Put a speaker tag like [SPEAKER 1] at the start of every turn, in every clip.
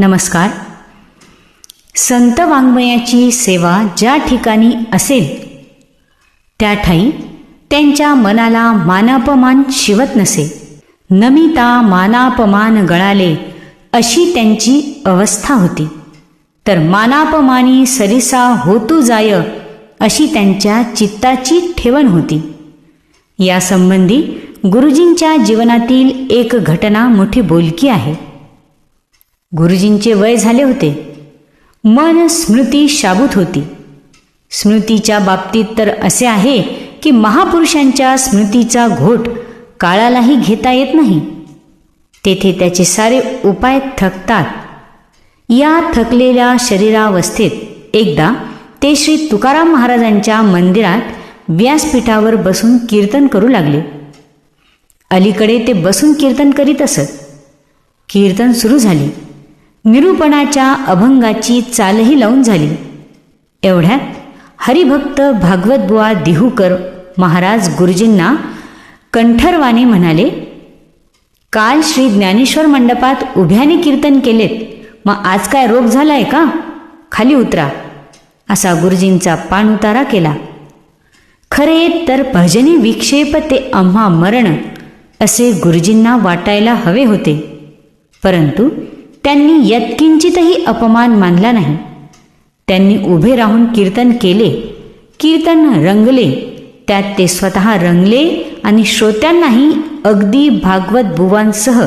[SPEAKER 1] नमस्कार. संत वाङ्मयाची सेवा ज्या ठिकाणी असेल त्या ठाई त्यांच्या मनाला मानापमान शिवत नसे. नमिता मानापमान गळाले अशी त्यांची अवस्था होती. तर मानापमानी सरिसा होतू जाय अशी त्यांच्या चित्ताची ठेवण होती. यासंबंधी गुरुजींच्या जीवनातील एक घटना मोठी बोलकी आहे. गुरुजींचे वय झाले होते. मन स्मृती शाबूत होती. स्मृतीच्या बाबतीत तर असे आहे की महापुरुषांच्या स्मृतीचा घोट काळालाही घेता येत नाही. तेथे त्याचे सारे उपाय थकतात. या थकलेल्या शरीरावस्थेत एकदा ते श्री तुकाराम महाराजांच्या मंदिरात व्यासपीठावर बसून कीर्तन करू लागले. अलीकडे ते बसून कीर्तन करीत असत. कीर्तन सुरू झाले. निरूपणाच्या अभंगाची चालही लावून झाली. एवढ्यात हरिभक्त भागवत बुवा दिहूकर महाराज गुरुजींना कंठरवाने म्हणाले काल श्री ज्ञानेश्वर मंडपात उभ्याने कीर्तन केलेत मग आज काय रोग झालाय का? खाली उतरा. असा गुरुजींचा पाणउतारा केला. खरे तर भजनी विक्षेप ते आम्हा मरण असे गुरुजींना वाटायला हवे होते. परंतु त्यांनी यत्किंचितही अपमान मानला नाही. त्यांनी उभे राहून कीर्तन केले. कीर्तन रंगले. त्यात ते स्वतः रंगले आणि श्रोत्यांनाही अगदी भागवत बुवांसह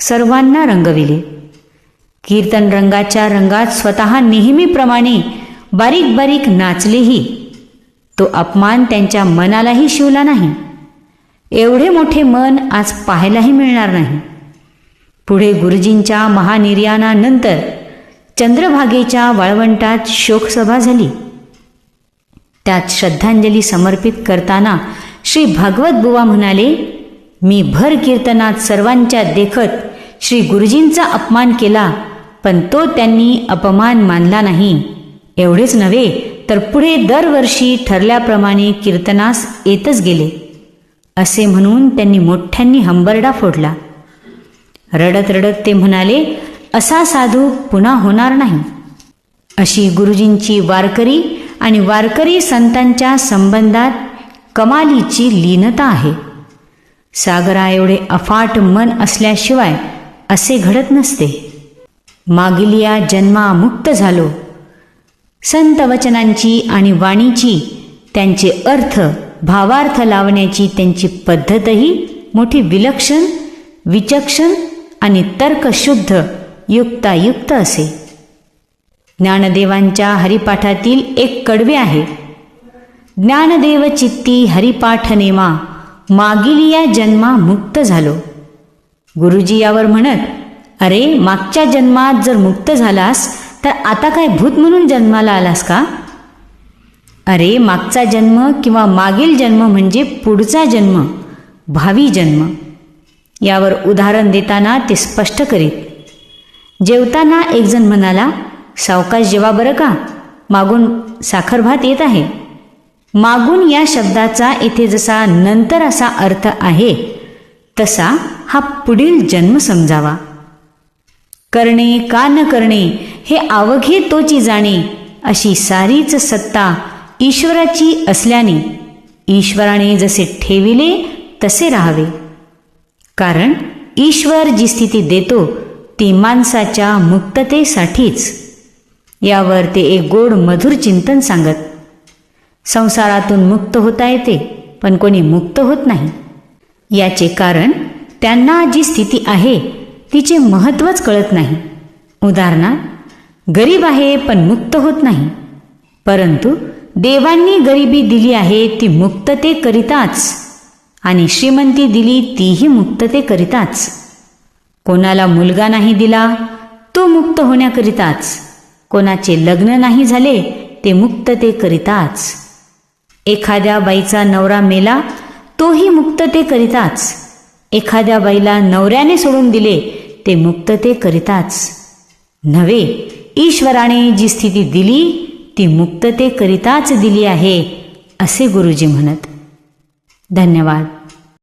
[SPEAKER 1] सर्वांना रंगविले. कीर्तन रंगाच्या रंगात स्वतः नेहमीप्रमाणे बारीक बारीक नाचलेही. तो अपमान त्यांच्या मनालाही शिवला नाही. एवढे मोठे मन आज पाहायलाही मिळणार नाही. पुढे गुरुजींच्या महानिर्याणानंतर चंद्रभागेच्या वाळवंटात शोकसभा झाली. त्यात श्रद्धांजली समर्पित करताना श्री भागवत बुवा म्हणाले मी भर कीर्तनात सर्वांच्या देखत श्री गुरुजींचा अपमान केला पण तो त्यांनी अपमान मानला नाही. एवढेच नव्हे तर पुढे दरवर्षी ठरल्याप्रमाणे कीर्तनास येतच गेले. असे म्हणून त्यांनी मोठ्यांनी हंबरडा फोडला. रडत रडत ते म्हणाले असा साधू पुन्हा होणार नाही. अशी गुरुजींची वारकरी आणि वारकरी संतांच्या संबंधात कमालीची लीनता आहे. सागरा एवढे अफाट मन असल्याशिवाय असे घडत नसते. मागील या जन्मा मुक्त झालो. संत वचनांची आणि वाणीची त्यांचे अर्थ भावार्थ लावण्याची त्यांची पद्धतही मोठी विलक्षण विचक्षण आणि तर्कशुद्ध युक्तायुक्त असे. ज्ञानदेवांच्या हरिपाठातील एक कडवे आहे. ज्ञानदेव चित्ती हरिपाठ नेमा मागील या जन्मा मुक्त झालो. गुरुजी यावर म्हणत अरे मागच्या जन्मात जर मुक्त झालास तर आता काय भूत म्हणून जन्माला आलास का? अरे मागचा जन्म किंवा मागील जन्म म्हणजे पुढचा जन्म भावी जन्म. यावर उदाहरण देताना ते स्पष्ट करीत जेवताना एकजण म्हणाला सावकाश जेवा बरं का? मागून साखर भात येत आहे. मागून या शब्दाचा इथे जसा नंतर असा अर्थ आहे तसा हा पुढील जन्म समजावा. करणे का न करणे हे आवघे तोची जाणे अशी सारीच सत्ता ईश्वराची असल्याने ईश्वराने जसे ठेविले तसे राहावे. कारण ईश्वर जी स्थिती देतो ती माणसाच्या मुक्ततेसाठीच. यावर ते एक गोड मधुर चिंतन सांगत संसारातून मुक्त होता येते पण कोणी मुक्त होत नाही. याचे कारण त्यांना जी स्थिती आहे तिचे महत्त्वच कळत नाही. उदाहरणार्थ गरीब आहे पण मुक्त होत नाही. परंतु देवांनी गरिबी दिली आहे ती मुक्ततेकरिताच. आणि श्रीमंती दिली तीही मुक्ततेकरिताच कोणाला मुलगा नाही दिला तो मुक्त होण्याकरिताच. कोणाचे लग्न नाही झाले ते मुक्ततेकरिताच एखाद्या बाईचा नवरा मेला तोही मुक्ततेकरिताच एखाद्या बाईला नवऱ्याने सोडून दिले ते मुक्ततेकरिताच नव्हे ईश्वराने जी स्थिती दिली ती मुक्ततेकरिताच दिली आहे असे गुरुजी म्हणत. धन्यवाद.